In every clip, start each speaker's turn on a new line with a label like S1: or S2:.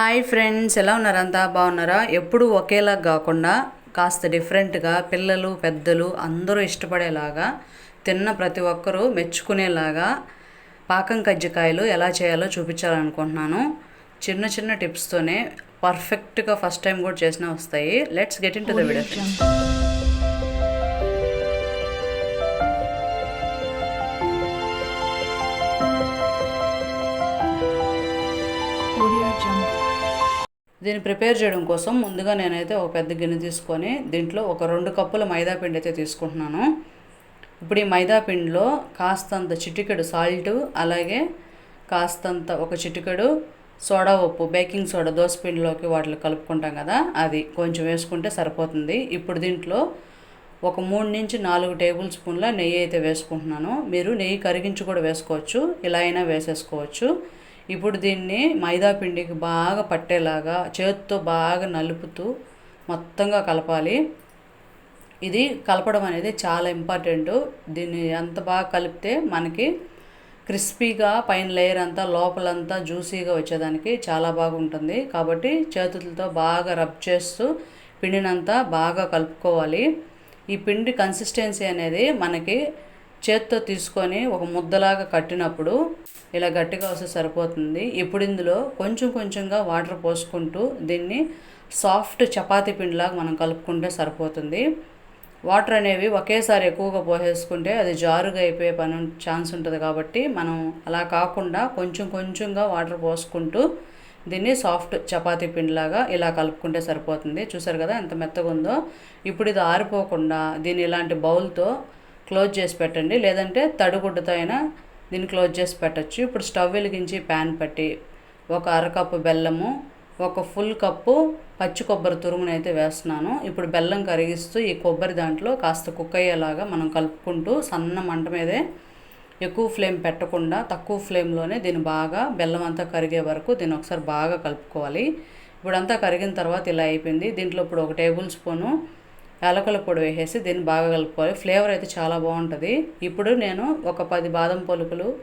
S1: Hi friends ఎలా ఉన్నారంతా బాగున్నారా? ఎప్పుడు ఒకేలా కాకుండా కాస్త డిఫరెంట్గా పిల్లలు పెద్దలు అందరూ ఇష్టపడేలాగా తిన్న ప్రతి ఒక్కరూ మెచ్చుకునేలాగా పాకం కజ్జికాయలు ఎలా చేయాలో చూపించాలనుకుంటున్నాను. చిన్న చిన్న టిప్స్తోనే పర్ఫెక్ట్గా ఫస్ట్ టైం కూడా చేసినా వస్తాయి. Let's get into the video దీన్ని ప్రిపేర్ చేయడం కోసం ముందుగా నేనైతే ఒక పెద్ద గిన్నె తీసుకొని దీంట్లో ఒక రెండు కప్పుల మైదా పిండి అయితే తీసుకుంటున్నాను. ఇప్పుడు ఈ మైదా పిండిలో కాస్తంత చిటికెడు సాల్ట్ అలాగే కాస్తంత ఒక చిటికెడు సోడా ఉప్పు బేకింగ్ సోడా దోశ పిండిలోకి వాటిలో కలుపుకుంటాం కదా అది కొంచెం వేసుకుంటే సరిపోతుంది. ఇప్పుడు దీంట్లో ఒక మూడు నుంచి నాలుగు టేబుల్ స్పూన్ల నెయ్యి అయితే వేసుకుంటున్నాను. మీరు నెయ్యి కరిగించి కూడా వేసుకోవచ్చు ఇలా అయినా వేసేసుకోవచ్చు. ఇప్పుడు దీన్ని మైదా పిండికి బాగా పట్టేలాగా చేతితో బాగా నలుపుతూ మొత్తంగా కలపాలి. ఇది కలపడం అనేది చాలా ఇంపార్టెంట్. దీన్ని ఎంత బాగా కలిపితే మనకి క్రిస్పీగా పైన లేయర్ అంతా లోపలంతా జ్యూసీగా వచ్చేదానికి చాలా బాగుంటుంది. కాబట్టి చేతులతో బాగా రబ్ చేస్తూ పిండినంతా బాగా కలుపుకోవాలి. ఈ పిండి కన్సిస్టెన్సీ అనేది మనకి చేత్తో తీసుకొని ఒక ముద్దలాగా కట్టినప్పుడు ఇలా గట్టిగా వస్తే సరిపోతుంది. ఇప్పుడు ఇందులో కొంచెం కొంచెంగా వాటర్ పోసుకుంటూ దీన్ని సాఫ్ట్ చపాతీ పిండిలాగా మనం కలుపుకుంటే సరిపోతుంది. వాటర్ అనేవి ఒకేసారి ఎక్కువగా పోసేసుకుంటే అది జారుగా అయిపోయే పని ఛాన్స్ ఉంటుంది కాబట్టి మనం అలా కాకుండా కొంచెం కొంచెంగా వాటర్ పోసుకుంటూ దీన్ని సాఫ్ట్ చపాతీ పిండిలాగా ఇలా కలుపుకుంటే సరిపోతుంది. చూసారు కదా ఎంత మెత్తగా ఉందో ఇప్పుడు ఇది ఆరిపోకుండా దీన్ని ఇలాంటి బౌల్తో క్లోజ్ చేసి పెట్టండి. లేదంటే తడిగుడ్డతో అయినా దీన్ని క్లోజ్ చేసి పెట్టచ్చు. ఇప్పుడు స్టవ్ వెలిగించి ప్యాన్ పెట్టి ఒక అరకప్పు బెల్లము ఒక ఫుల్ కప్పు పచ్చి కొబ్బరి తురుమునైతే అయితే వేస్తున్నాను. ఇప్పుడు బెల్లం కరిగిస్తూ ఈ కొబ్బరి దాంట్లో కాస్త కుక్ అయ్యేలాగా మనం కలుపుకుంటూ సన్న మంట మీదే ఎక్కువ ఫ్లేమ్ పెట్టకుండా తక్కువ ఫ్లేమ్లోనే దీన్ని బాగా బెల్లం అంతా కరిగే వరకు దీన్ని ఒకసారి బాగా కలుపుకోవాలి. ఇప్పుడంతా కరిగిన తర్వాత ఇలా అయిపోయింది. దీంట్లో ఇప్పుడు ఒక టేబుల్ స్పూను యాలకుల పొడి వేసేసి దీన్ని బాగా కలుపుకోవాలి. ఫ్లేవర్ అయితే చాలా బాగుంటుంది. ఇప్పుడు నేను ఒక పది బాదం పలుకులు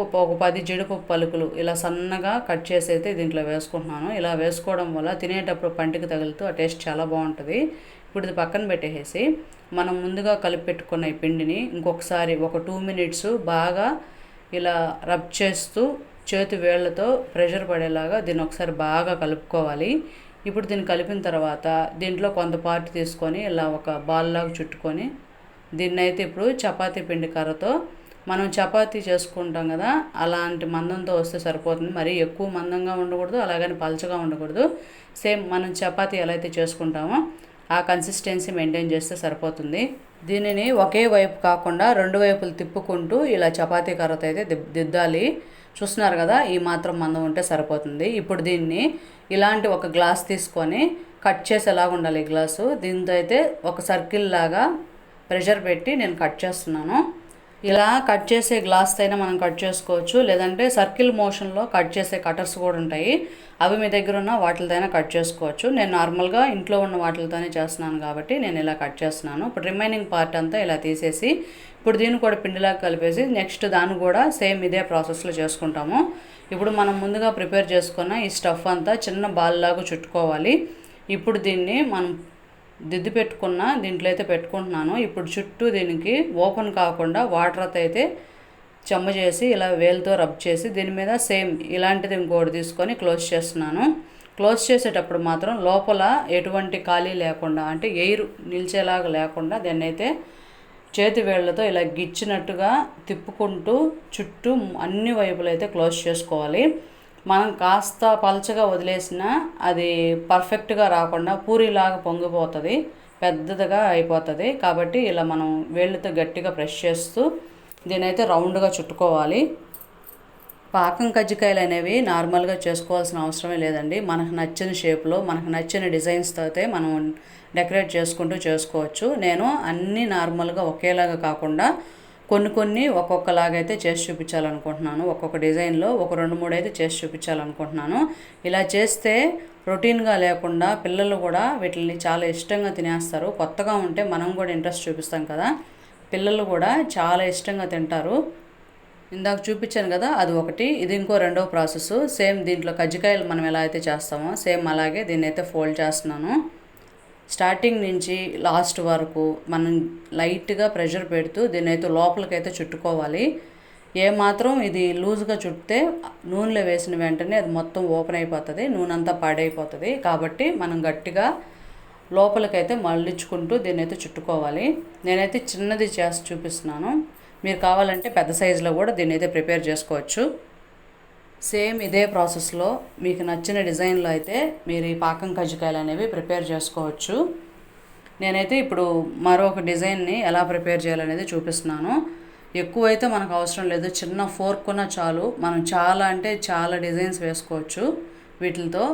S1: ఒక- పది జీడిపప్పు పలుకులు ఇలా సన్నగా కట్ చేసి అయితే దీంట్లో వేసుకుంటున్నాను. ఇలా వేసుకోవడం వల్ల తినేటప్పుడు పంటికి తగులుతూ ఆ టేస్ట్ చాలా బాగుంటుంది. ఇప్పుడు ఇది పక్కన పెట్టేసి మనం ముందుగా కలిపి పెట్టుకున్న ఈ పిండిని ఇంకొకసారి ఒక టూ మినిట్స్ బాగా ఇలా రబ్ చేస్తూ చేతి వేళ్ళతో ప్రెషర్ పడేలాగా దీన్ని ఒకసారి బాగా కలుపుకోవాలి. ఇప్పుడు దీన్ని కలిపిన తర్వాత దీంట్లో కొంత పార్ట్ తీసుకొని ఇలా ఒక బాల్లాగా చుట్టుకొని దీన్ని అయితే ఇప్పుడు చపాతీ పిండి కర్రతో మనం చపాతీ చేసుకుంటాం కదా అలాంటి మందంతో వస్తే సరిపోతుంది. మరీ ఎక్కువ మందంగా ఉండకూడదు అలాగని పలచగా ఉండకూడదు. సేమ్ మనం చపాతీ ఎలా అయితే చేసుకుంటామో ఆ కన్సిస్టెన్సీ మెయింటైన్ చేస్తే సరిపోతుంది. దీనిని ఒకే వైపు కాకుండా రెండు వైపులు తిప్పుకుంటూ ఇలా చపాతీ కర్రతో అయితే దిద్దాలి. చూస్తున్నారు కదా ఈ మాత్రం మందం ఉంటే సరిపోతుంది. ఇప్పుడు దీన్ని ఇలాంటి ఒక గ్లాస్ తీసుకొని కట్ చేసేలాగా ఉండాలి ఈ గ్లాసు. దీంతో అయితే ఒక సర్కిల్ లాగా ప్రెషర్ పెట్టి నేను కట్ చేస్తున్నాను. ఇలా కట్ చేసే గ్లాస్ అయినా మనం కట్ చేసుకోవచ్చు. లేదంటే సర్కిల్ మోషన్లో కట్ చేసే కటర్స్ కూడా ఉంటాయి. అవి మీ దగ్గర ఉన్న వాటితోనే కట్ చేసుకోవచ్చు. నేను నార్మల్గా ఇంట్లో ఉన్న వాటితోనే చేస్తున్నాను కాబట్టి నేను ఇలా కట్ చేస్తున్నాను. ఇప్పుడు రిమైనింగ్ పార్ట్ అంతా ఇలా తీసేసి ఇప్పుడు దీన్ని కూడా పిండిలాగా కలిపేసి నెక్స్ట్ దాన్ని కూడా సేమ్ ఇదే ప్రాసెస్లో చేసుకుంటాము. ఇప్పుడు మనం ముందుగా ప్రిపేర్ చేసుకున్న ఈ స్టఫ్ అంతా చిన్న బాల్ లాగా చుట్టుకోవాలి. ఇప్పుడు దీన్ని మనం దిద్దు పెట్టుకున్న దీంట్లో అయితే పెట్టుకుంటున్నాను. ఇప్పుడు చుట్టూ దీనికి ఓపెన్ కాకుండా వాటర్తో అయితే చెమ్మ చేసి ఇలా వేలుతో రబ్ చేసి దీని మీద సేమ్ ఇలాంటిది ఇంకోటి తీసుకొని క్లోజ్ చేస్తున్నాను. క్లోజ్ చేసేటప్పుడు మాత్రం లోపల ఎటువంటి ఖాళీ లేకుండా అంటే ఎయిర్ నిలిచేలాగా లేకుండా దాన్ని అయితే చేతి వేళ్ళతో ఇలా గిచ్చినట్టుగా తిప్పుకుంటూ చుట్టూ అన్ని వైపులు అయితే క్లోజ్ చేసుకోవాలి. మనం కాస్త పలచగా వదిలేసినా అది పర్ఫెక్ట్గా రాకుండా పూరిలాగా పొంగిపోతుంది పెద్దదిగా అయిపోతుంది. కాబట్టి ఇలా మనం వేళ్ళతో గట్టిగా ప్రెస్ చేస్తూ దీనైతే రౌండ్గా చుట్టుకోవాలి. పాకం కజ్జికాయలు అనేవి నార్మల్గా చేసుకోవాల్సిన అవసరమే లేదండి. మనకు నచ్చిన షేప్లో మనకు నచ్చిన డిజైన్స్తో అయితే మనం డెకరేట్ చేసుకుంటూ చేసుకోవచ్చు. నేను అన్నీ నార్మల్గా ఒకేలాగా కాకుండా కొన్ని కొన్ని ఒక్కొక్కలాగా అయితే చేసి చూపించాలనుకుంటున్నాను. ఒక్కొక్క డిజైన్లో ఒక రెండు మూడు అయితే చేసి చూపించాలనుకుంటున్నాను. ఇలా చేస్తే రొటీన్గా లేకుండా పిల్లలు కూడా వీటిని చాలా ఇష్టంగా తినేస్తారు. కొత్తగా ఉంటే మనం కూడా ఇంట్రెస్ట్ చూపిస్తాం కదా. పిల్లలు కూడా చాలా ఇష్టంగా తింటారు. ఇందాక చూపించాను కదా అది ఒకటి ఇది ఇంకో రెండో ప్రాసెస్ సేమ్ దీంట్లో కజ్జికాయలు మనం ఎలా అయితే చేస్తామో సేమ్ అలాగే దీన్ని అయితే ఫోల్డ్ చేస్తున్నాను. స్టార్టింగ్ నుంచి లాస్ట్ వరకు మనం లైట్గా ప్రెషర్ పెడుతూ దీన్ని అయితే లోపలికైతే చుట్టుకోవాలి. ఏమాత్రం ఇది లూజ్గా చుట్టితే నూనెలో వేసిన వెంటనే అది మొత్తం ఓపెన్ అయిపోతుంది నూనె అంతా పాడైపోతుంది. కాబట్టి మనం గట్టిగా లోపలికైతే మళ్ళించుకుంటూ దీన్ని అయితే చుట్టుకోవాలి. నేనైతే చిన్నది చేసి చూపిస్తున్నాను. మీరు కావాలంటే పెద్ద సైజులో కూడా దీన్ని అయితే ప్రిపేర్ చేసుకోవచ్చు. సేమ్ ఇదే ప్రాసెస్లో మీకు నచ్చిన డిజైన్లో అయితే మీరు ఈ పాకం కజ్జికాయలు అనేవి ప్రిపేర్ చేసుకోవచ్చు. నేనైతే ఇప్పుడు మరొక డిజైన్ని ఎలా ప్రిపేర్ చేయాలనేది చూపిస్తున్నాను. ఎక్కువైతే మనకు అవసరం లేదు. చిన్న ఫోర్క్ ఉన్న చాలు. మనం చాలా అంటే చాలా డిజైన్స్ వేసుకోవచ్చు వీటితో.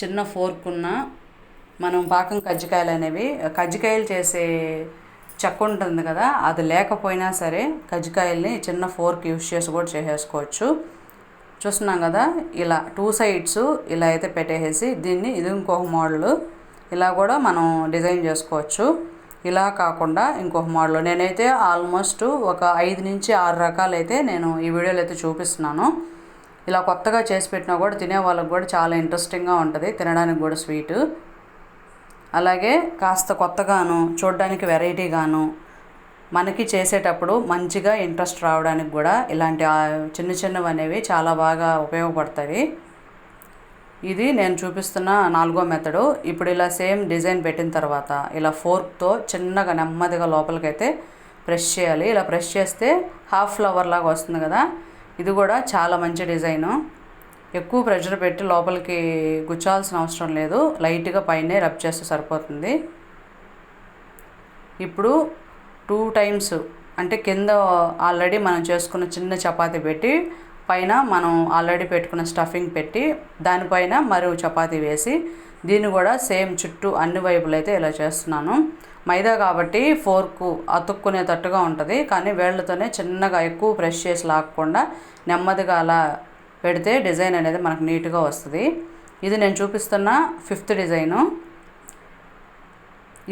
S1: చిన్న ఫోర్క్ ఉన్న మనం పాకం కజ్జికాయలు అనేవి కజ్జికాయలు చేసే చెక్క ఉంటుంది కదా అది లేకపోయినా సరే కజ్జికాయల్ని చిన్న ఫోర్క్ యూస్ చేసి కూడా చేసేసుకోవచ్చు. చూస్తున్నాం కదా ఇలా టూ సైడ్స్ ఇలా అయితే పెట్టేసి దీన్ని ఇది ఇంకొక మోడల్ ఇలా కూడా మనం డిజైన్ చేసుకోవచ్చు. ఇలా కాకుండా ఇంకొక మోడల్ నేనైతే ఆల్మోస్ట్ ఒక ఐదు నుంచి ఆరు రకాలైతే నేను ఈ వీడియోలో అయితే చూపిస్తున్నాను. ఇలా కొత్తగా చేసి పెట్టినా కూడా తినే వాళ్ళకి కూడా చాలా ఇంట్రెస్టింగ్గా ఉంటుంది. తినడానికి కూడా స్వీట్ అలాగే కాస్త కొత్తగాను చూడడానికి వెరైటీగాను మనకి చేసేటప్పుడు మంచిగా ఇంట్రెస్ట్ రావడానికి కూడా ఇలాంటి చిన్న చిన్నవి అనేవి చాలా బాగా ఉపయోగపడతాయి. ఇది నేను చూపిస్తున్న నాలుగో మెథడు. ఇప్పుడు ఇలా సేమ్ డిజైన్ పెట్టిన తర్వాత ఇలా ఫోర్క్తో చిన్నగా నెమ్మదిగా లోపలికైతే ప్రెస్ చేయాలి. ఇలా ప్రెస్ చేస్తే హాఫ్ ఫ్లవర్ లాగా వస్తుంది కదా. ఇది కూడా చాలా మంచి డిజైను. ఎక్కువ ప్రెషర్ పెట్టి లోపలికి గుచ్చాల్సిన అవసరం లేదు. లైట్గా పైనే రబ్ చేస్తే సరిపోతుంది. ఇప్పుడు టూ టైమ్స్ అంటే కింద ఆల్రెడీ మనం చేసుకున్న చిన్న చపాతీ పెట్టి పైన మనం ఆల్రెడీ పెట్టుకున్న స్టఫింగ్ పెట్టి దానిపైన మరో చపాతీ వేసి దీన్ని కూడా సేమ్ చుట్టూ అన్ని వైపులు అయితే ఇలా చేస్తున్నాను. మైదా కాబట్టి ఫోర్కు అతుక్కునేటట్టుగా ఉంటుంది కానీ వేళ్ళతోనే చిన్నగా ఎక్కువ ప్రెస్ చేసి లాక్కుండా నెమ్మదిగా అలా పెడితే డిజైన్ అనేది మనకు నీట్గా వస్తుంది. ఇది నేను చూపిస్తున్న ఫిఫ్త్ డిజైను.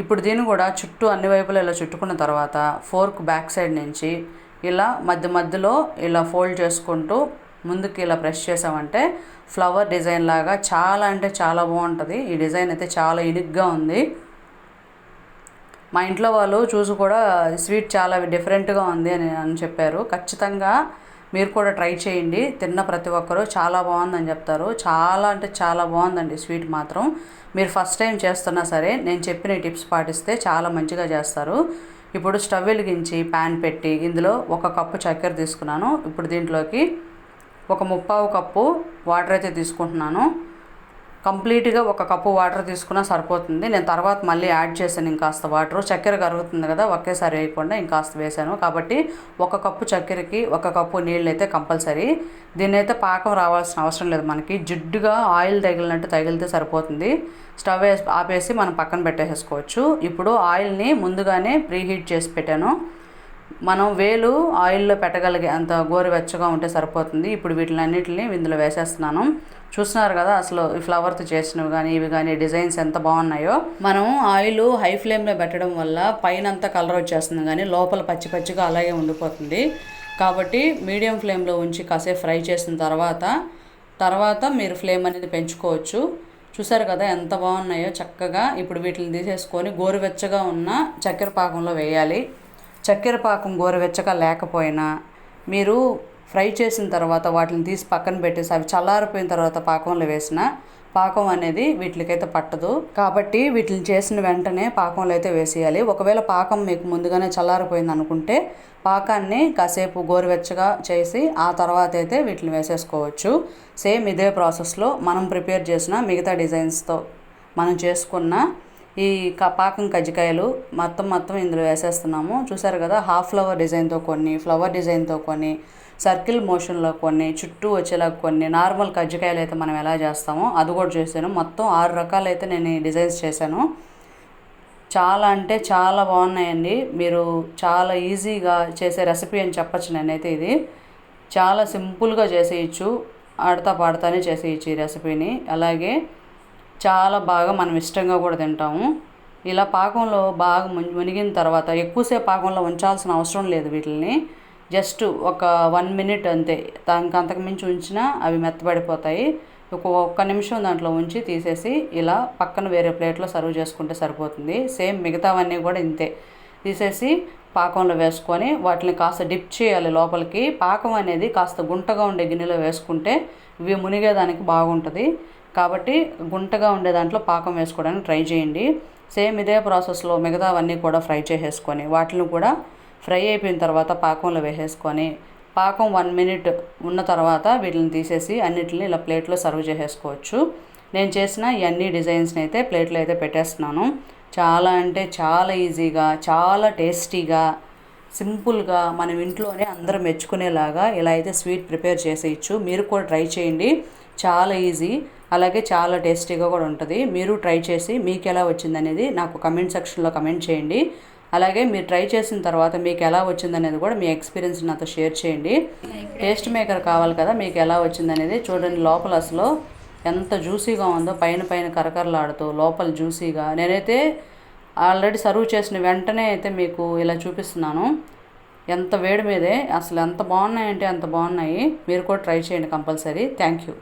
S1: ఇప్పుడు దీన్ని కూడా చుట్టూ అన్ని వైపులా ఇలా చుట్టుకున్న తర్వాత ఫోర్క్ బ్యాక్ సైడ్ నుంచి ఇలా మధ్య మధ్యలో ఇలా ఫోల్డ్ చేసుకుంటూ ముందుకి ఇలా ప్రెస్ చేసామంటే ఫ్లవర్ డిజైన్ లాగా చాలా అంటే చాలా బాగుంటుంది. ఈ డిజైన్ అయితే చాలా యూనిక్గా ఉంది. మా ఇంట్లో వాళ్ళు చూసి కూడా స్వీట్ చాలా డిఫరెంట్గా ఉంది అని అని చెప్పారు. ఖచ్చితంగా మీరు కూడా ట్రై చేయండి. తిన్న ప్రతి ఒక్కరూ చాలా బాగుందని చెప్తారు. చాలా అంటే చాలా బాగుందండి స్వీట్ మాత్రం. మీరు ఫస్ట్ టైం చేస్తున్నా సరే నేను చెప్పిన టిప్స్ పాటిస్తే చాలా మంచిగా చేస్తారు. ఇప్పుడు స్టవ్ వెలిగించి ప్యాన్ పెట్టి ఇందులో ఒక కప్పు చక్కెర తీసుకున్నాను. ఇప్పుడు దీంట్లోకి ఒక ముప్పావు కప్పు వాటర్ అయితే తీసుకుంటున్నాను. కంప్లీట్గా ఒక కప్పు వాటర్ తీసుకున్నా సరిపోతుంది. నేను తర్వాత మళ్ళీ యాడ్ చేశాను ఇంకాస్త వాటర్. చక్కెర కరుగుతుంది కదా ఒకేసారి వేయకుండా ఇంకాస్త వేసాను కాబట్టి ఒక కప్పు చక్కెరకి ఒక కప్పు నీళ్ళు అయితే కంపల్సరీ. దీన్ని అయితే పాకం రావాల్సిన అవసరం లేదు మనకి. జిడ్డుగా ఆయిల్ తగిలినట్టు తగిలితే సరిపోతుంది. స్టవ్ వేసి ఆపేసి మనం పక్కన పెట్టేసుకోవచ్చు ఇప్పుడు ఆయిల్ని ముందుగానే ప్రీహీట్ చేసి పెట్టాను. మనం వేలు ఆయిల్లో పెట్టగలిగే అంత గోరువెచ్చగా ఉంటే సరిపోతుంది. ఇప్పుడు వీటిని అన్నిటిని ఇందులో వేసేస్తున్నాను. చూస్తున్నారు కదా అసలు ఈ ఫ్లవర్తో చేసినవి కానీ ఇవి కానీ డిజైన్స్ ఎంత బాగున్నాయో. మనం ఆయిల్ హై ఫ్లేమ్లో పెట్టడం వల్ల పైన అంతా కలర్ వచ్చేస్తుంది కానీ లోపల పచ్చి పచ్చిగా అలాగే ఉండిపోతుంది. కాబట్టి మీడియం ఫ్లేమ్లో ఉంచి కాసేపు ఫ్రై చేసిన తర్వాత తర్వాత మీరు ఫ్లేమ్ అనేది పెంచుకోవచ్చు. చూసారు కదా ఎంత బాగున్నాయో చక్కగా. ఇప్పుడు వీటిని తీసేసుకొని గోరువెచ్చగా ఉన్న చక్కెర పాకంలో వేయాలి. చక్కెర పాకం గోరువెచ్చగా లేకపోయినా మీరు ఫ్రై చేసిన తర్వాత వాటిని తీసి పక్కన పెట్టేసి అవి చల్లారిపోయిన తర్వాత పాకంలో వేసిన పాకం అనేది వీటికైతే పట్టదు. కాబట్టి వీటిని చేసిన వెంటనే పాకంలో అయితే వేసేయాలి. ఒకవేళ పాకం మీకు ముందుగానే చల్లారిపోయింది అనుకుంటే పాకాన్ని కాసేపు గోరువెచ్చగా చేసి ఆ తర్వాత అయితే వీటిని వేసేసుకోవచ్చు. సేమ్ ఇదే ప్రాసెస్లో మనం ప్రిపేర్ చేసిన మిగతా డిజైన్స్తో మనం చేసుకున్న ఈ క పాకం కజ్జికాయలు మొత్తం మొత్తం ఇందులో వేసేస్తున్నాము. చూసారు కదా హాఫ్ ఫ్లవర్ డిజైన్తో కొన్ని ఫ్లవర్ డిజైన్తో కొన్ని సర్కిల్ మోషన్లో కొన్ని చుట్టూ వచ్చేలా కొన్ని నార్మల్ కజ్జికాయలు అయితే మనం ఎలా చేస్తామో అది కూడా చేశాను. మొత్తం ఆరు రకాలు అయితే నేను ఈ డిజైన్స్ చేశాను. చాలా అంటే చాలా బాగున్నాయండి. మీరు చాలా ఈజీగా చేసే రెసిపీ అని చెప్పచ్చు నేనైతే ఇది. చాలా సింపుల్గా చేసేయచ్చు. ఆడతా పాడతానే చేసేయచ్చు ఈ రెసిపీని అలాగే చాలా బాగా మనం ఇష్టంగా కూడా తింటాము. ఇలా పాకంలో బాగా మునిగిన తర్వాత ఎక్కువసేపు పాకంలో ఉంచాల్సిన అవసరం లేదు వీటిని జస్ట్ ఒక వన్ మినిట్ అంతే. దానికి అంతకు మించి ఉంచినా అవి మెత్తబడిపోతాయి. ఒక ఒక్క నిమిషం దాంట్లో ఉంచి తీసేసి ఇలా పక్కన వేరే ప్లేట్లో సర్వ్ చేసుకుంటే సరిపోతుంది. సేమ్ మిగతావన్నీ కూడా ఇంతే. తీసేసి పాకంలో వేసుకొని వాటిని కాస్త డిప్ చేయాలి లోపలికి. పాకం అనేది కాస్త గుంటగా ఉండే గిన్నెలో వేసుకుంటే ఇవి మునిగేదానికి బాగుంటుంది. కాబట్టి గుంటగా ఉండే దాంట్లో పాకం వేసుకోవడానికి ట్రై చేయండి. సేమ్ ఇదే ప్రాసెస్లో మిగతావన్నీ కూడా ఫ్రై చేసేసుకొని వాటిని కూడా ఫ్రై అయిపోయిన తర్వాత పాకంలో వేసేసుకొని పాకం వన్ మినిట్ ఉన్న తర్వాత వీటిని తీసేసి అన్నిటిని ఇలా ప్లేట్లో సర్వ్ చేసేసుకోవచ్చు. నేను చేసిన ఈ అన్ని డిజైన్స్ని అయితే ప్లేట్లో అయితే పెట్టేస్తున్నాను. చాలా అంటే చాలా ఈజీగా చాలా టేస్టీగా సింపుల్గా మనం ఇంట్లోనే అందరం మెచ్చుకునేలాగా ఇలా అయితే స్వీట్ ప్రిపేర్ చేసేయచ్చు. మీరు కూడా ట్రై చేయండి. చాలా ఈజీ అలాగే చాలా టేస్టీగా కూడా ఉంటుంది. మీరు ట్రై చేసి మీకు ఎలా వచ్చింది అనేది నాకు కమెంట్ సెక్షన్లో కమెంట్ చేయండి. అలాగే మీరు ట్రై చేసిన తర్వాత మీకు ఎలా వచ్చింది అనేది కూడా మీ ఎక్స్పీరియన్స్ నాతో షేర్ చేయండి. టేస్ట్ మేకర్ కావాలి కదా మీకు ఎలా వచ్చింది అనేది చూడండి లోపల అసలు ఎంత జ్యూసీగా ఉందో పైన పైన కరకరలాడుతూ లోపల జ్యూసీగా. నేనైతే ఆల్రెడీ సర్వ్ చేసిన వెంటనే అయితే మీకు ఇలా చూపిస్తున్నాను. ఎంత వేడి మీదే అసలు ఎంత బాగున్నాయంటే అంత బాగున్నాయి. మీరు కూడా ట్రై చేయండి కంపల్సరీ. Thank you.